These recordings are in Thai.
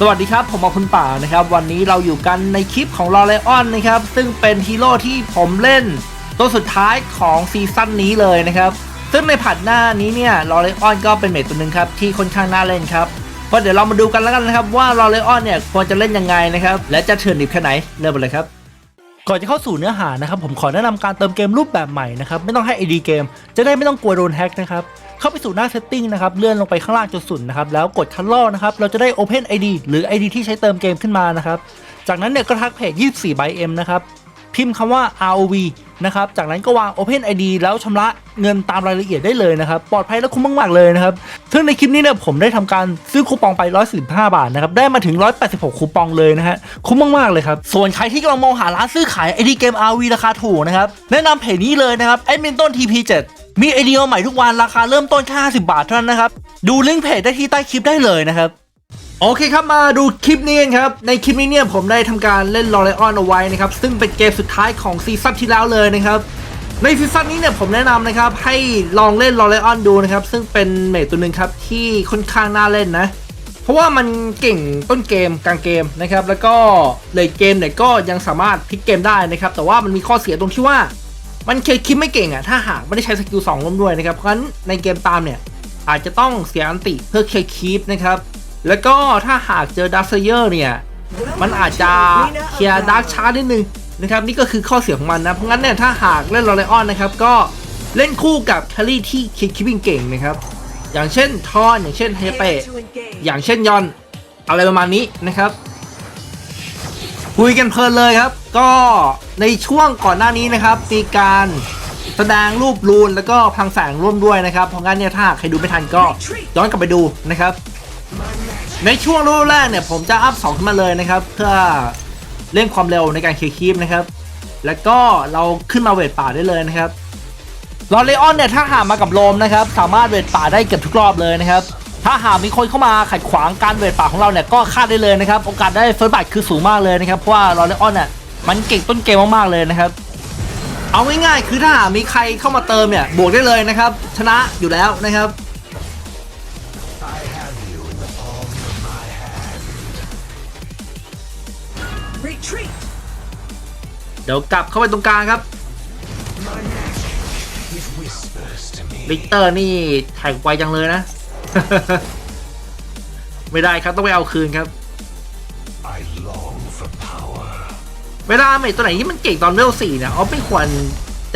สวัสดีครับ ผมมาคุณป่านะครับ วันนี้เราอยู่กันในคลิปของลอเรออนนะครับ ซึ่งเป็นฮีโร่ที่ผมเล่น ตัวสุดท้ายของซีซั่นนี้เลยนะครับ ซึ่งในผัดหน้านี้เนี่ยลอเรออนก็เป็นเมทตัวหนึ่งครับ ที่ค่อนข้างน่าเล่นครับก็เดี๋ยวเรามาดูกันแล้วกันนะครับว่าลอเรออนเนี่ยควรจะเล่นยังไงนะครับ และจะเถื่อนดิบแค่ไหนเริ่มเลยครับก่อนจะเข้าสู่เนื้อหานะครับผมขอแนะนำการเติมเกมรูปแบบใหม่นะครับไม่ต้องให้ ID เกม จะได้ไม่ต้องกลัวโดนแฮ็กนะครับ เข้าไปสู่หน้า setting นะครับเลื่อนลงไปข้างล่างจนสุดนะครับแล้วกดคันลอกนะครับเราจะได้ Open ID หรือ ID ที่ใช้เติมเกมขึ้นมานะครับจากนั้นเนี่ยก็ทักเพจ24 by M นะครับพิมพ์คำว่า ROV นะครับ จากนั้นก็วาง Open ID แล้วชำระเงินตามรายละเอียดได้เลยนะครับ ปลอดภัยและคุ้มมาก ๆ เลยนะครับ ซึ่งในคลิปนี้เนี่ยผมได้ทำการซื้อคูปองไป 145 บาทนะครับ ได้มาถึง 186 คูปองเลยนะฮะ คุ้มมาก ๆ เลยครับ ส่วนใครที่กำลังมองหาร้านซื้อขาย ID เกม RV ราคาถูกนะครับ แนะนำเพจนี้เลยนะครับแอดมินต้น TP7 มีไอเดียใหม่ทุกวันราคาเริ่มต้นแค่50 บาทเท่านั้นนะครับ ดูลิงก์เพจได้ที่ใต้คลิปได้เลยนะครับ โอเคครับมาดูคลิปนี้กันครับ ในคลิปนี้เนี่ยผมได้ทำการเล่นลอเรออนเอาไว้นะครับ ซึ่งเป็นเกมสุดท้ายของซีซั่นที่แล้วเลยนะครับ ในซีซั่นนี้เนี่ยผมแนะนำนะครับ ให้ลองเล่นลอเรออนดูนะครับ ซึ่งเป็นเมทตัวหนึ่งครับที่ค่อนข้างน่าเล่นนะเพราะว่ามันเก่งต้นเกมกลางเกมนะครับ แล้วก็เลยเกมเนี่ยก็ยังสามารถพลิกเกมได้นะครับ แต่ว่ามันมีข้อเสียตรงที่ว่า มันเคคิดไม่เก่งอะถ้าหากไม่ได้ใช้สกิล2ร่วมด้วยนะครับ เพราะฉะนั้นในเกมตามเนี่ยอาจจะต้องเสียอันติเพื่อเคคีปนะครับ แล้วก็ถ้าหากเจอดักเซเยอร์เนี่ย มันอาจจะเคลียร์ดาร์กช้านิดนึงนะครับ นี่ก็คือข้อเสียของมันนะ เพราะงั้นเนี่ยถ้าหากเล่นลอเรออนนะครับ ก็เล่นคู่กับแคลรี่ที่คิดคิปปิ้งเก่งนะครับ อย่างเช่นทอนอย่างเช่นเฮเปะอย่างเช่นยอนอะไรประมาณนี้นะครับ คุยกันเพลินเลยครับ ก็ในช่วงก่อนหน้านี้นะครับมีการแสดงรูปรูนแล้วก็พังแสงร่วมด้วยนะครับเพราะงั้นเนี่ยถ้าใครดูไม่ทันก็ย้อนกลับไปดูนะครับ ในช่วงรูปแรกเนี่ยผมจะอัพสองขึ้นมาเลยนะครับ เพื่อเร่งความเร็วในการเคลียร์คีปนะครับ แล้วก็เราขึ้นมาเวทป่าได้เลยนะครับลอเรออนเนี่ยถ้าหามากับโลมนะครับ สามารถเวทป่าได้เกือบทุกรอบเลยนะครับ ถ้าหากมีคนเข้ามาขัดขวางการเวทป่าของเราเนี่ยก็ฆ่าได้เลยนะครับโอกาสได้เฟิร์สบัตคือสูงมากเลยนะครับเพราะว่าลอเรออนเนี่ยมันเก่งต้นเกมมากๆเลยนะครับเอาง่ายๆคือถ้าหากมีใครเข้ามาเติมเนี่ยบวกได้เลยนะครับชนะอยู่แล้วนะครับ Retreat! เดี๋ยวกลับเข้าไปตรงกลางครับลิกเตอร์นี่แท็กไวจังเลยนะ ไม่ได้ครับต้องไปเอาคืนครับ I long for power. เวลาเมทตัวไหนที่มันเก่งตอนเลเวลสี่เนี่ยอ๋อไม่ควร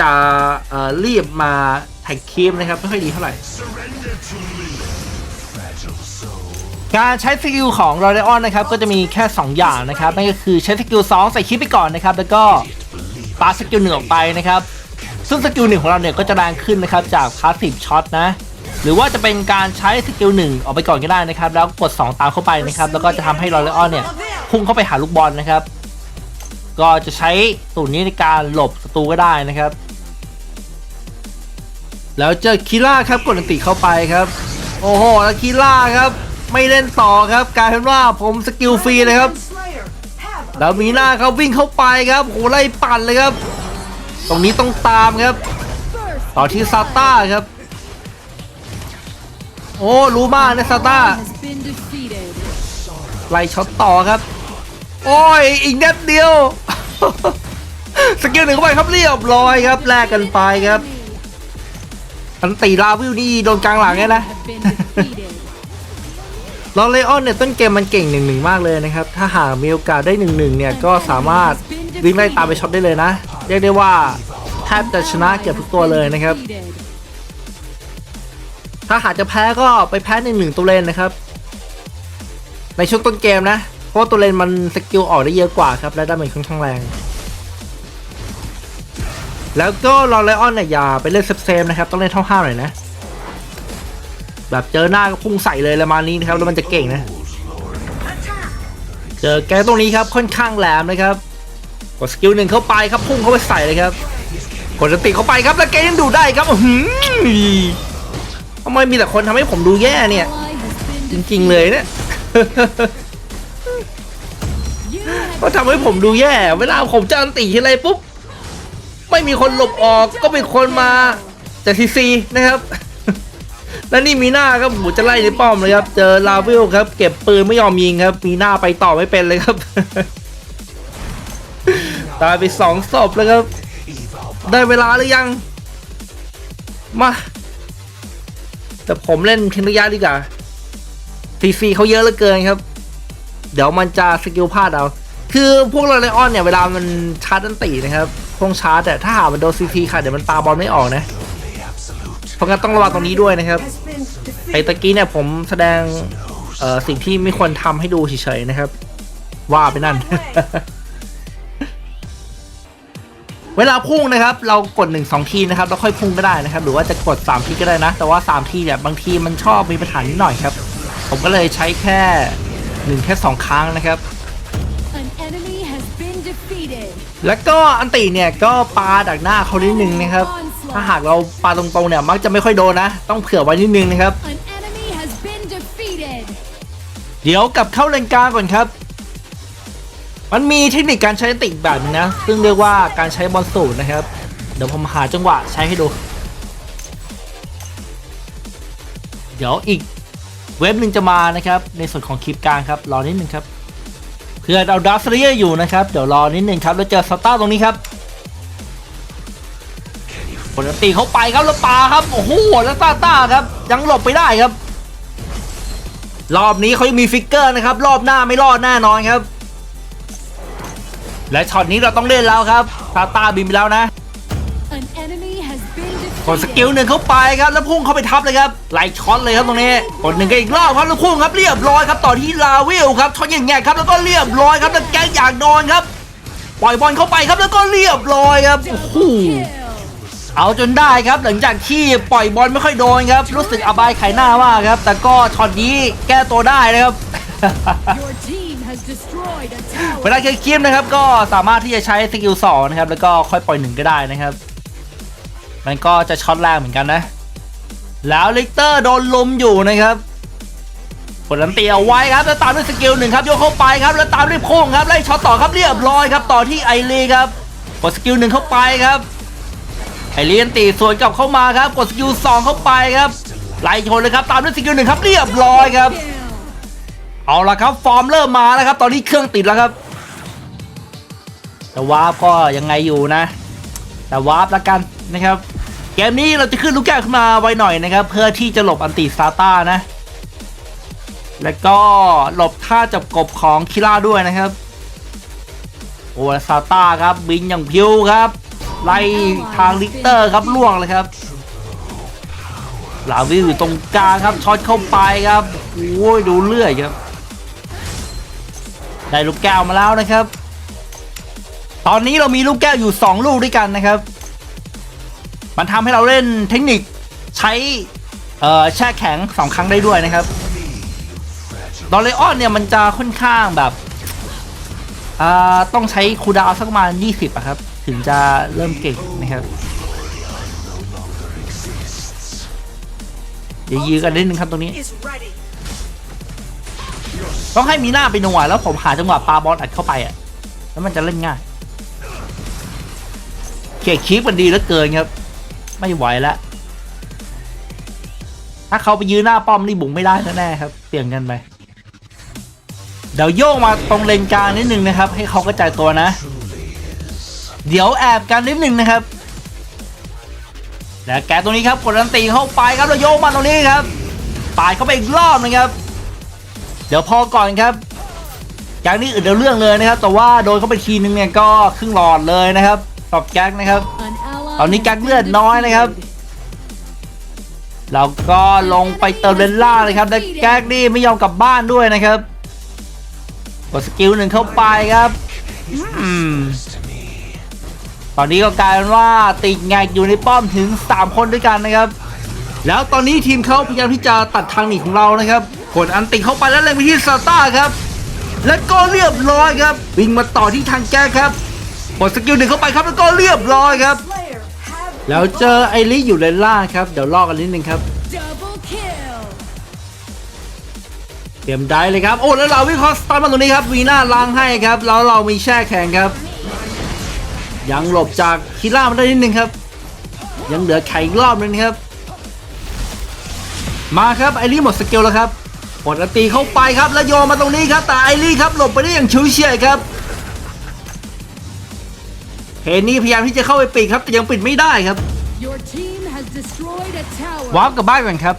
จะเอ่อรีบมาแท็กคีมนะครับ ไม่ค่อยดีเท่าไหร่ Surrender to Lilith. Fragile soul. การใช้สกิลของรอ r ออนนะครับ ก็จะมีแค่ 2 อย่างนะครับ นั่นก็คือใช้สกิล2ใส่คลิปไปก่อนนะครับ แล้วก็ปาสกิลหนึ่งออกไปนะครับ ซึ่งสกิลหนึ่งของเราเนี่ยก็จะแรงขึ้นนะครับ จากพาสซีฟช็อตนะ หรือว่าจะเป็นการใช้สกิลหนึ่งออกไปก่อนก็ได้นะครับ แล้วกด 2 ตามเข้าไปนะครับ แล้วก็จะทำให้รอ r ออนเนี่ยพุ่งเข้าไปหาลูกบอลนะครับ ก็จะใช้สูตรนี้ในการหลบศัตรูก็ได้นะครับ แล้วเจอคิล่าครับกดอันติเข้าไปครับ โอ้โหแล้วคิล่าครับไม่เล่นต่อครับกลายเป็นว่าผมสกิลฟรีเลยครับแล้วมีหน้าเขาวิ่งเข้าไปครับโหไล่ปั่นเลยครับ ตรงนี้ต้องตามครับ ต่อที่ซาต้าครับ โอ้รู้มากนะซาต้าไล่ช็อตต่อครับ โอ้ยอีกนิดเดียว สกิลหนึ่งเข้าไปครับเรียบร้อยครับแลกกันไปครับอันตีลาวิวนี่โดนกลางหลังไงนะ Have been defeated. ลอเรออนเนี่ยต้นเกมมันเก่งหนึ่งหนึ่งมากเลยนะครับ ถ้าหากมีโอกาสได้หนึ่งหนึ่งเนี่ยก็สามารถวิ่งไล่ตามไปช็อตได้เลยนะ เรียกได้ว่าแทบจะชนะเกือบทุกตัวเลยนะครับ ถ้าหากจะแพ้ก็ไปแพ้หนึ่งหนึ่งตัวเลนนะครับ ในช่วงต้นเกมนะ เพราะตัวเลนมันสกิลออกได้เยอะกว่าครับ และดาเมจค่อนข้างแรง แล้วก็ลอเรออนเนี่ยอย่าไปเล่นเซฟๆนะครับ ต้องเล่นเท่าห้าหน่อยนะ แบบเจอหน้าก็พุ่งใส่เลยประมาณนี้นะครับ แล้วมันจะเก่งนะ เจอแกตรงนี้ครับค่อนข้างแหลมนะครับกดสกิลหนึ่งเข้าไปครับพุ่งเข้าไปใส่เลยครับกดสติเข้าไปครับแล้วแกยังดูได้ครับอื้อหือ ทำไมมีแต่คนทำให้ผมดูแย่เนี่ย Ally has been จริงๆเลยเนี่ย You have ก็ทำให้ผมดูแย่ เวลาผมจะอันติทีไรปุ๊บ ไม่มีคนหลบออกก็มีคนมาแต่ซีซีนะครับ แล้วนี่มีหน้าครับหูจะไล่ในป้อมเลยครับ เจอลาวิลครับ เก็บปืนไม่ยอมยิงครับ มีหน้าไปต่อไม่เป็นเลยครับ ตายไปสองศพแล้วครับ ได้เวลาหรือยัง มา แต่ผมเล่นทิ้งระยะดีกว่าซีซีเขาเยอะเหลือเกินครับ เดี๋ยวมันจะสกิลพลาดเอา คือพวกเราไลออนเนี่ยเวลามันชาร์จอันตีนะครับพวงชาร์จแต่ถ้าหามันโดนซีซีค่ะเดี๋ยวมันปาบอลไม่ออกนะ เพราะงั้นต้องระวังตรงนี้ด้วยนะครับไอ้ตะกี้เนี่ยผมแสดงเอ่อสิ่งที่ไม่ควรทำให้ดูเฉยๆนะครับ ว่าไปนั่น เวลาพุ่งนะครับ เรากด 1 2 ทีนะครับแล้วค่อยพุ่งก็ได้นะครับ หรือว่าจะกด 3 ทีก็ได้นะ แต่ว่า 3 ทีเนี่ยบางทีมันชอบมีปัญหานิดหน่อยครับ ผมก็เลยใช้แค่ 1 แค่ 2 ครั้งนะครับ An enemy has been defeated. แล้วก็อันติเนี่ยก็ปาดักหน้าเขานิดนึงนะครับ ถ้าหากเราปาตรงๆเนี่ยมักจะไม่ค่อยโดนนะ ต้องเผื่อไว้นิดนึงนะครับ An enemy has been defeated. เดี๋ยวกลับเข้าเลนกลางก่อนครับ มันมีเทคนิคการใช้ติอีกแบบนึงนะ ซึ่งเรียกว่าการใช้บอลสูตรนะครับ เดี๋ยวผมหาจังหวะใช้ให้ดู เดี๋ยวอีกเว็บหนึ่งจะมานะครับ ในส่วนของคลิปกลางครับ รอนิดนึงครับเพื่อเราดัสเรียอยู่นะครับ เดี๋ยวรอนิดนึงครับ แล้วเจอสตาร์ตรงนี้ครับผลตีเขาไปครับแล้วปาครับ โอ้โหแล้วซาตาครับ ยังหลบไปได้ครับ รอบนี้เขายังมีฟิกเกอร์นะครับ รอบหน้าไม่รอดแน่นอนครับ และช็อตนี้เราต้องเล่นแล้วครับซาต้าบินไปแล้วนะ An enemy has been กดสกิล defeated. หนึ่งเข้าไปครับแล้วพุ่งเข้าไปทับเลยครับไล่ช็อตเลยครับตรงนี้กดหนึ่งกันอีกรอบครับแล้วพุ่งครับเรียบร้อยครับต่อที่ลาวิลครับช็อตอย่างแง่ครับแล้วก็เรียบร้อยครับแล้วแก๊งอยากโดนครับ ปล่อยบอลเข้าไปครับแล้วก็เรียบร้อยครับโอ้โห Kill. เอาจนได้ครับหลังจากที่ปล่อยบอลไม่ค่อยโดนครับ รู้สึกอบายไขหน้ามากครับ แต่ก็ช็อตนี้แก้ตัวได้นะครับ เวลาเคลียร์คลิปนะครับก็สามารถที่จะใช้สกิลสองนะครับแล้วก็ค่อยปล่อยหนึ่งก็ได้นะครับ มันก็จะช็อตแรกเหมือนกันนะ แล้วลิกเตอร์โดนลุมอยู่นะครับกดลันเตีเอาไว้ครับแล้วตามด้วยสกิลหนึ่งครับโยกเข้าไปครับแล้วตามด้วยโค้งครับไล่ช็อตต่อครับเรียบร้อยครับต่อที่ไอรีครับกดสกิลหนึ่งเข้าไปครับไอรีอันตีสวนกลับเข้ามาครับกดสกิลสองเข้าไปครับไล่ชนเลยครับตามด้วยสกิลหนึ่งครับเรียบร้อยครับ เอาละครับ ฟอร์มเริ่มมาแล้วครับ ตอนนี้เครื่องติดแล้วครับ แต่วาร์ปก็ยังไงอยู่นะ แต่วาร์ปละกันนะครับ เกมนี้เราจะขึ้นลูกแก้วขึ้นมาไวหน่อยนะครับ เพื่อที่จะหลบอันติซาต้านะ แล้วก็หลบท่าจับกบของคิล่าด้วยนะครับโอ้ซาต้าครับบินอย่างพิวครับ ไล่ทางลิกเตอร์ครับล่วงเลยครับลาวิวอยู่ตรงกลางครับช็อตเข้าไปครับโอ้ยดูเลื่อยครับ ได้ลูกแก้วมาแล้วนะครับ ตอนนี้เรามีลูกแก้วอยู่ 2 ลูกด้วยกันนะครับ มันทำให้เราเล่นเทคนิคใช้เอ่อแช่แข็ง 2 ครั้งได้ด้วยนะครับดอลเลออนเนี่ยมันจะค่อนข้างแบบอ่าต้องใช้คูดาวสักประมาณ20อะครับ ถึงจะเริ่มเก่งนะครับยื้อกันนิดนึงครับตรงนี้ ต้องให้มีหน้าไปหน่วยแล้วผมหาจังหวะปาบอลอัดเข้าไปอะ แล้วมันจะเล่นง่ายเขียคีบมันดีเหลือเกินครับ ไม่ไหวแล้วถ้าเขาไปยืนหน้าป้อมนี่บุ๋งไม่ได้แน่ๆครับเปลี่ยนกันไปเดี๋ยวโยกมาตรงเลนกลางนิดนึงนะครับ ให้เขากระจายตัวนะ เดี๋ยวแอบกันนิดนึงนะครับแล้วแกตรงนี้ครับกดดันตีเข้าไปครับแล้วโยกมาตรงนี้ครับปาดเข้าไปอีกรอบนะครับ เดี๋ยวพอก่อนครับ อย่างนี้อื่นเดี๋ยวเรื่องเลยนะครับ แต่ว่าโดนเขาไปทีนึงเนี่ยก็ครึ่งหลอดเลยนะครับตอบแก๊กนะครับ ตอนนี้แก๊กเลือดน้อยนะครับ defeated. แล้วก็ลงไปเติมเลนล่าเลยครับ แล้วแก๊กนี่ไม่ยอมกลับบ้านด้วยนะครับกดสกิลหนึ่งเข้าไปครับอตอนนี้ก็กลายเป็นว่าติดแงกอยู่ในป้อมถึง 3 คนด้วยกันนะครับ แล้วตอนนี้ทีมเขาพยายามที่จะตัดทางหนีของเรานะครับ กดอันติเข้าไปแล้วเล็งไปที่ซาต้าครับ แล้วก็เรียบร้อยครับ วิ่งมาต่อที่ทางแก้ครับกดสกิลหนึ่งเข้าไปครับแล้วก็เรียบร้อยครับ แล้วเจอไอริอยู่เลนล่าครับ เดี๋ยวลอกกันนิดนึงครับเตรียมได้เลยครับ โอ้แล้วเราวิเคราะห์สตาร์มาตรงนี้ครับวีน่าล้างให้ครับ แล้วเรามีแช่แข็งครับ ยังหลบจากคิล่ามาได้นิดนึงครับ ยังเหลือไข่รอบนึงครับ มาครับไอรีหมดสกิลแล้วครับ กดอันตีเข้าไปครับแล้วโยนมาตรงนี้ครับแต่ไอรี่ครับหลบไปได้อย่างชิวเฉียดครับเฮนนี่พยายามที่จะเข้าไปปิดครับแต่ยังปิดไม่ได้ครับ Your team has destroyed a tower. วาร์ปกลับบ้านกันครับ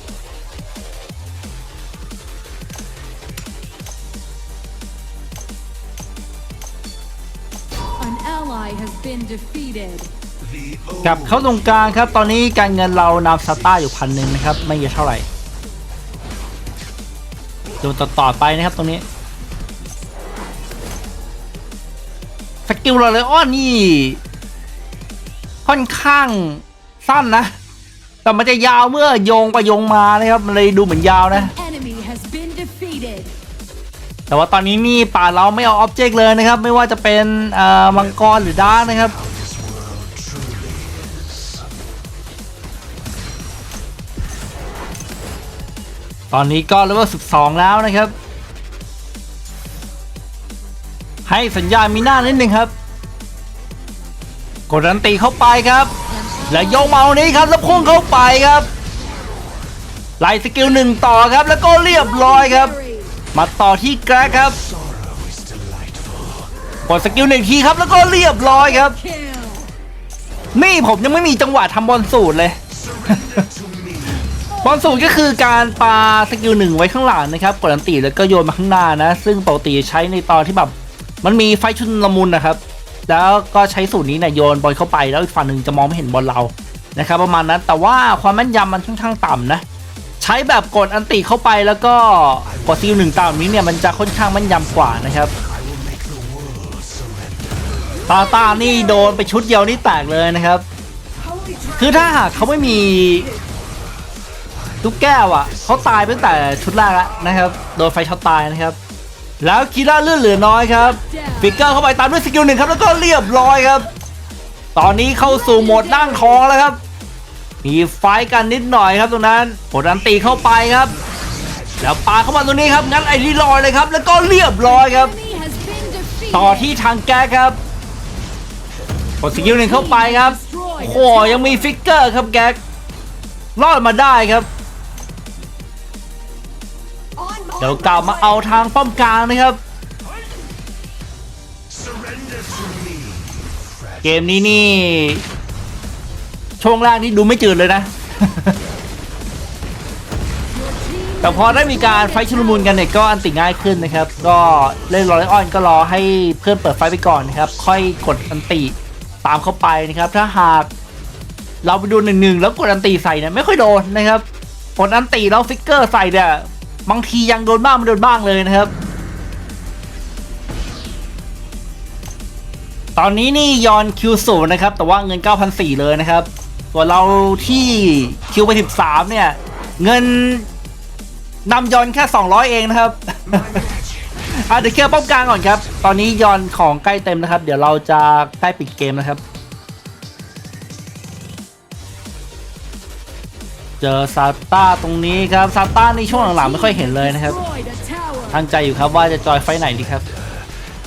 An ally has been defeated. The กลับเข้าตรงกลางครับตอนนี้การเงินเรานำสตาร์อยู่พันหนึ่งนะครับ ไม่เยอะเท่าไหร่ โดนต่อต่อไปนะครับตรงนี้สกิลเราเลยอ้อนนี่ ค่อนข้างสั้นนะ แต่มันจะยาวเมื่อโยงไปโยงมานะครับมันเลยดูเหมือนยาวนะ Enemy has been defeated. แต่ว่าตอนนี้นี่ป่าเราไม่เอาออบเจกต์เลยนะครับ ไม่ว่าจะเป็นเอ่อมังกรหรือดาร์กนะครับ ตอนนี้ก็เลเวล12 แล้วนะครับ ให้สัญญาณมีหน้านิดนึงครับ กดดันตีเข้าไปครับ และโยงเมานี้ครับแล้วพุ่งเข้าไปครับไล่สกิลหนึ่งต่อครับ แล้วก็เรียบร้อยครับ มาต่อที่แกรครับ กดสกิลหนึ่งทีครับแล้วก็เรียบร้อยครับ นี่ผมยังไม่มีจังหวะทำบอลสูตรเลย บอลสูตรก็คือการปาสกิลหนึ่งไว้ข้างหลังนะครับกดอันตีแล้วก็โยนมาข้างหน้านะ ซึ่งปกติใช้ในตอนที่แบบมันมีไฟชุนละมุนนะครับ แล้วก็ใช้สูตรนี้เนี่ยโยนบอลเข้าไปแล้วอีกฝั่งหนึ่งจะมองไม่เห็นบอลเรานะครับ ประมาณนั้นแต่ว่าความแม่นยำมันค่อนข้างต่ำนะ ใช้แบบกดอันติเข้าไปแล้วก็กดสกิลหนึ่งตามนี้เนี่ยมันจะค่อนข้างแม่นยำกว่านะครับตาตานี่โดนไปชุดเดียวนี่แตกเลยนะครับ คือถ้าหากเขาไม่มี ลูกแก้วอะเขาตายตั้งแต่ชุดแรกแล้วนะครับ โดนไฟช็อตตายนะครับ แล้วคีร่าเลือดเหลือน้อยครับฟิกเกอร์เข้าไปตามด้วยสกิลหนึ่งครับแล้วก็เรียบร้อยครับ ตอนนี้เข้าสู่โหมดนั่งทองแล้วครับ มีไฟกันนิดหน่อยครับตรงนั้นกดอันตีเข้าไปครับ แล้วปาเข้ามาตรงนี้ครับงั้นไอ้นี่ลอยเลยครับ แล้วก็เรียบร้อยครับ ต่อที่ทางแก๊ครับกดสกิลหนึ่งเข้าไปครับโอ้ยังมีฟิกเกอร์ครับแก๊กรอดมาได้ครับ เดี๋ยวกลับมาเอาทางป้อมกลางนะครับ เกมนี้นี่ ช่วงแรกนี่ดูไม่จืดเลยนะ แต่พอได้มีการไฟชุลมุนกันเนี่ยก็อันติง่ายขึ้นนะครับ ก็เล่นรอไลออนก็รอให้เพื่อนเปิดไฟไปก่อนนะครับ ค่อยกดอันติตามเข้าไปนะครับ ถ้าหากเราไปดูหนึ่งหนึ่งแล้วกดอันติใส่เนี่ยไม่ค่อยโดนนะครับกดอันติแล้วฟิกเกอร์ใส่เนี่ย บางทียังโดนบ้างไม่โดนบ้างเลยนะครับ ตอนนี้นี่ยอนคิวศูนย์นะครับ แต่ว่าเงิน9,400เลยนะครับส่วนเราที่คิวไป13 เนี่ย เงินนำยอนแค่ 200 เองนะครับอะเดี๋ยวเคลียร์ป้อมกลางก่อนครับ ตอนนี้ยอนของใกล้เต็มนะครับ เดี๋ยวเราจะใกล้ปิดเกมนะครับ เจอซาต้าตรงนี้ครับซาต้าในช่วงหลังๆไม่ค่อยเห็นเลยนะครับ Destroyed a tower. ตั้งใจอยู่ครับว่าจะจอยไฟไหนดีครับ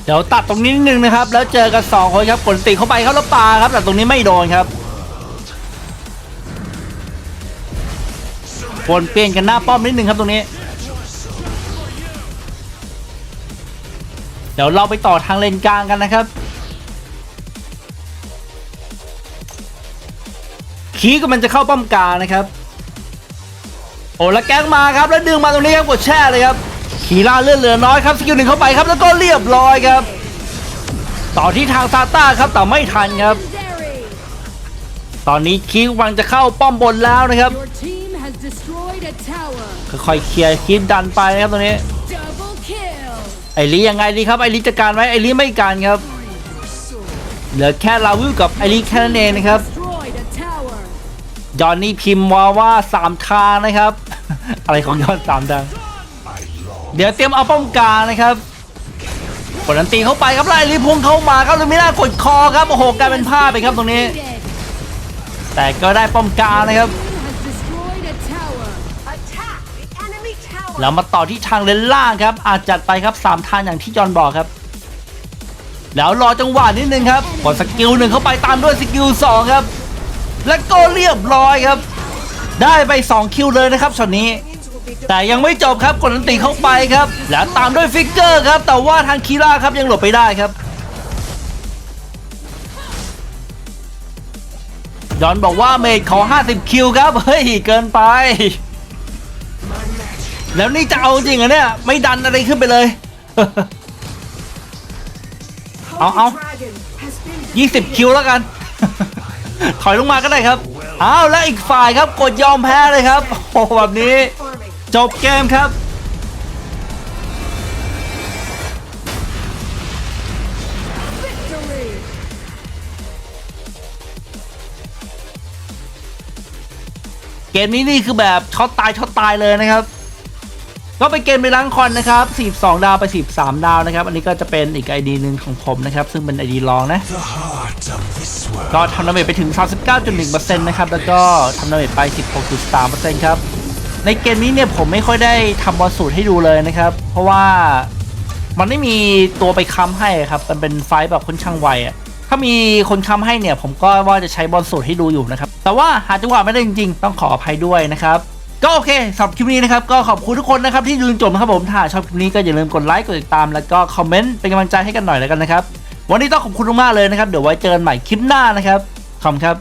เดี๋ยวตัดตรงนี้นิดนึงนะครับ แล้วเจอกันสองคนครับกดติเข้าไปครับแล้วปาครับแต่ตรงนี้ไม่โดนครับวนเปลี่ยนกันหน้าป้อมนิดนึงครับตรงนี้ เดี๋ยวเราไปต่อทางเลนกลางกันนะครับคีก็มันจะเข้าป้อมกลางนะครับ โอ้แล้วแก๊งมาครับแล้วดึงมาตรงนี้ครับกดแช่เลยครับขีล่าเลื่อนเหลือน้อยครับสกิลหนึ่งเข้าไปครับแล้วก็เรียบร้อยครับ ต่อที่ทางซาต้าครับแต่ไม่ทันครับ ตอนนี้คีกำลังจะเข้าป้อมบนแล้วนะครับค่อยๆเคลียร์คีดันไปนะครับตรงนี้ไอรียังไงดีครับไอรีจัดการไหมไอรีไม่การครับเหลือแค่ลาวิวกับไอรีแค่นั้นเองนะครับยอนนี่พิมพ์มาว่าสามทางนะครับ อะไรของยอนสามทางเดี๋ยวเตรียมเอาป้อมกลางนะครับกดอันตีเข้าไปครับไล่รีพุงเข้ามาครับลูมิน่ากดคอครับโอ้โหกลายเป็นผ้าไปครับตรงนี้ แต่ก็ได้ป้อมกลางนะครับ Team has destroyed a tower. attack the enemy tower แล้วมาต่อที่ทางเลนล่างครับ อาจจัดไปครับสามทางอย่างที่จอนบอกครับ แล้วรอจังหวะนิดนึงครับกดสกิลหนึ่งเข้าไปตามด้วยสกิลสองครับ แล้วก็เรียบร้อยครับ ได้ไป 2 คิวเลยนะครับช็อตนี้ แต่ยังไม่จบครับกดอันติเข้าไปครับแล้วตามด้วยฟิกเกอร์ครับ แต่ว่าทางคีร่าครับยังหลบไปได้ครับยอนบอกว่าเมดขอ 50 คิวครับ เฮ้ย เกินไป แล้วนี่จะเอาจริงเหรอเนี่ย ไม่ดันอะไรขึ้นไปเลย เอาเอา20 คิวแล้วกัน ถอยลงมาก็ได้ครับ เอาแล้วอีกฝ่ายครับกดยอมแพ้เลยครับโอ้โหแบบนี้จบเกมครับเกมนี้นี่คือแบบช็อตตายช็อตตายเลยนะครับ ก็เป็นเกมในล้างคอนนะครับ42 ดาวไป 13 ดาวนะครับ อันนี้ก็จะเป็นอีกไอดีหนึ่งของผมนะครับ ซึ่งเป็นไอดีรองนะ ก็ทำดาเมจไปถึง 39.1%นะครับ แล้วก็ทำดาเมจไป 16.3%ครับ ในเกมนี้เนี่ยผมไม่ค่อยได้ทำบอลสูตรให้ดูเลยนะครับ เพราะว่ามันไม่มีตัวไปค้ำให้ครับ มันเป็นไฟแบบค่อนข้างไวอะถ้ามีคนค้ำให้เนี่ย ผมก็ว่าจะใช้บอลสูตรให้ดูอยู่นะครับ แต่ว่าหาจังหวะไม่ได้จริง ๆ ต้องขออภัยด้วยนะครับก็โอเคสำหรับคลิปนี้นะครับ ก็ขอบคุณทุกคนนะครับที่ดูจนจบนะครับผมถ้าชอบคลิปนี้ก็อย่าลืมกดไลค์กดติดตามแล้วก็คอมเมนต์เป็นกำลังใจให้กันหน่อยแล้วกันนะครับ วันนี้ต้องขอบคุณมากเลยนะครับ เดี๋ยวไว้เจอกันใหม่คลิปหน้านะครับขอบครับ